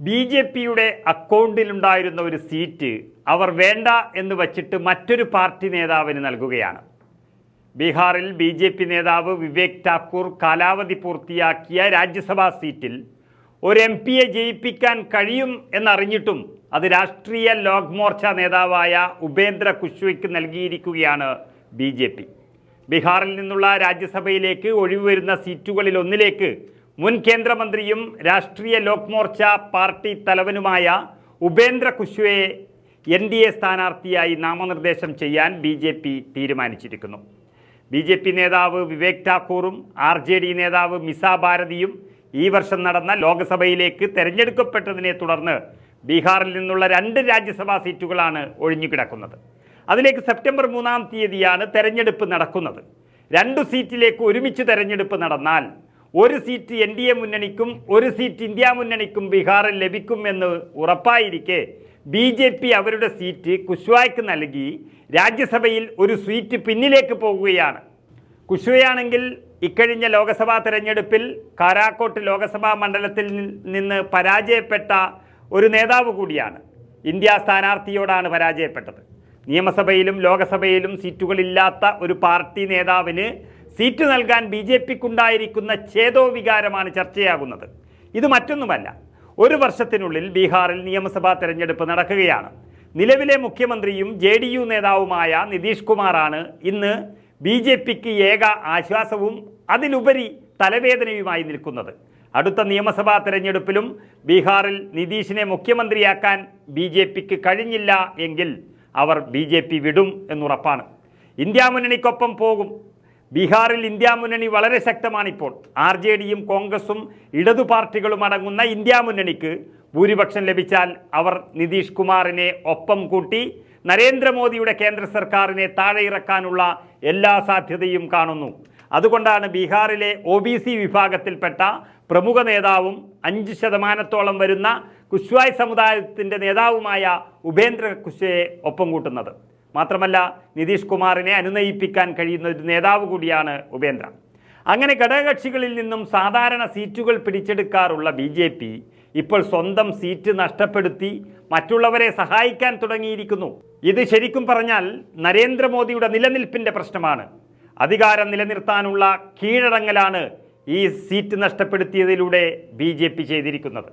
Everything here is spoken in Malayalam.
ബി ജെ പിയുടെ അക്കൗണ്ടിലുണ്ടായിരുന്ന ഒരു സീറ്റ് അവർ വേണ്ട എന്ന് വച്ചിട്ട് മറ്റൊരു പാർട്ടി നേതാവിന് നൽകുകയാണ്. ബീഹാറിൽ ബി ജെ പി നേതാവ് വിവേക് ഠാക്കൂർ കാലാവധി പൂർത്തിയാക്കിയ രാജ്യസഭാ സീറ്റിൽ ഒരു എം പിയെ ജയിപ്പിക്കാൻ കഴിയും എന്നറിഞ്ഞിട്ടും അത് രാഷ്ട്രീയ ലോക് മോർച്ച നേതാവായ ഉപേന്ദ്ര കുശ്വയ്ക്ക് നൽകിയിരിക്കുകയാണ് ബി ജെ പി. ബീഹാറിൽ നിന്നുള്ള രാജ്യസഭയിലേക്ക് ഒഴിവ് വരുന്ന സീറ്റുകളിൽ ഒന്നിലേക്ക് മുൻ കേന്ദ്രമന്ത്രിയും രാഷ്ട്രീയ ലോക് മോർച്ച പാർട്ടി തലവനുമായ ഉപേന്ദ്ര കുശ്വയെ എൻ ഡി എ സ്ഥാനാർത്ഥിയായി നാമനിർദ്ദേശം ചെയ്യാൻ ബി ജെ പി തീരുമാനിച്ചിരിക്കുന്നു. ബി ജെ പി നേതാവ് വിവേക് ഠാക്കൂറും ആർ ജെ ഡി നേതാവ് മിസ ഭാരതിയും ഈ വർഷം നടന്ന ലോക്സഭയിലേക്ക് തെരഞ്ഞെടുക്കപ്പെട്ടതിനെ തുടർന്ന് ബീഹാറിൽ നിന്നുള്ള രണ്ട് രാജ്യസഭാ സീറ്റുകളാണ് ഒഴിഞ്ഞുകിടക്കുന്നത്. അതിലേക്ക് സെപ്റ്റംബർ മൂന്നാം തീയതിയാണ് തെരഞ്ഞെടുപ്പ് നടക്കുന്നത്. രണ്ടു സീറ്റിലേക്ക് ഒരുമിച്ച് തെരഞ്ഞെടുപ്പ് നടന്നാൽ ഒരു സീറ്റ് എൻ ഡി എ മുന്നണിക്കും ഒരു സീറ്റ് ഇന്ത്യ മുന്നണിക്കും ബീഹാറിൽ ലഭിക്കും എന്ന് ഉറപ്പായിരിക്കെ ബി ജെ പി അവരുടെ സീറ്റ് കുശ്വായ്ക്ക് നൽകി രാജ്യസഭയിൽ ഒരു സീറ്റ് പിന്നിലേക്ക് പോകുകയാണ്. കുശ്വയാണെങ്കിൽ ഇക്കഴിഞ്ഞ ലോക്സഭാ തെരഞ്ഞെടുപ്പിൽ കാരാക്കോട്ട് ലോക്സഭാ മണ്ഡലത്തിൽ നിന്ന് പരാജയപ്പെട്ട ഒരു നേതാവ് കൂടിയാണ്. ഇന്ത്യ സ്ഥാനാർത്ഥിയോടാണ് പരാജയപ്പെട്ടത്. നിയമസഭയിലും ലോക്സഭയിലും സീറ്റുകളില്ലാത്ത ഒരു പാർട്ടി നേതാവിന് സീറ്റ് നൽകാൻ ബി ജെ പിക്കുണ്ടായിരിക്കുന്ന ഛേദോ വികാരമാണ് ചർച്ചയാകുന്നത്. ഇത് മറ്റൊന്നുമല്ല. ഒരു വർഷത്തിനുള്ളിൽ ബീഹാറിൽ നിയമസഭാ തെരഞ്ഞെടുപ്പ് നടക്കുകയാണ്. നിലവിലെ മുഖ്യമന്ത്രിയും ജെ ഡി യു നേതാവുമായ നിതീഷ് കുമാറാണ് ഇന്ന് ബി ജെ പിക്ക് ഏക ആശ്വാസവും അതിലുപരി തലവേദനയുമായി നിൽക്കുന്നത്. അടുത്ത നിയമസഭാ തെരഞ്ഞെടുപ്പിലും ബീഹാറിൽ നിതീഷിനെ മുഖ്യമന്ത്രിയാക്കാൻ ബി ജെ പിക്ക് കഴിഞ്ഞില്ല എങ്കിൽ അവർ ബി ജെ പി വിടും എന്നുറപ്പാണ്. ഇന്ത്യ മുന്നണിക്കൊപ്പം പോകും. ബീഹാറിൽ ഇന്ത്യ മുന്നണി വളരെ ശക്തമാണിപ്പോൾ. ആർ ജെ ഡിയും കോൺഗ്രസും ഇടതു പാർട്ടികളും അടങ്ങുന്ന ഇന്ത്യ മുന്നണിക്ക് ഭൂരിപക്ഷം ലഭിച്ചാൽ അവർ നിതീഷ് കുമാറിനെ ഒപ്പം കൂട്ടി നരേന്ദ്രമോദിയുടെ കേന്ദ്ര സർക്കാരിനെ താഴെ ഇറക്കാനുള്ള എല്ലാ സാധ്യതയും കാണുന്നു. അതുകൊണ്ടാണ് ബീഹാറിലെ ഒ ബി സി വിഭാഗത്തിൽപ്പെട്ട പ്രമുഖ നേതാവും അഞ്ച് ശതമാനത്തോളം വരുന്ന കുശ്വായ് സമുദായത്തിന്റെ നേതാവുമായ ഉപേന്ദ്ര കുശ്വയെ ഒപ്പം കൂട്ടുന്നത്. മാത്രമല്ല നിതീഷ് കുമാറിനെ അനുനയിപ്പിക്കാൻ കഴിയുന്ന ഒരു നേതാവ് കൂടിയാണ് ഉപേന്ദ്ര. അങ്ങനെ ഘടകകക്ഷികളിൽ നിന്നും സാധാരണ സീറ്റുകൾ പിടിച്ചെടുക്കാറുള്ള ബി ജെ പി ഇപ്പോൾ സ്വന്തം സീറ്റ് നഷ്ടപ്പെടുത്തി മറ്റുള്ളവരെ സഹായിക്കാൻ തുടങ്ങിയിരിക്കുന്നു. ഇത് ശരിക്കും പറഞ്ഞാൽ നരേന്ദ്രമോദിയുടെ നിലനിൽപ്പിന്റെ പ്രശ്നമാണ്. അധികാരം നിലനിർത്താനുള്ള കീഴടങ്ങലാണ് ഈ സീറ്റ് നഷ്ടപ്പെടുത്തിയതിലൂടെ ബി ചെയ്തിരിക്കുന്നത്.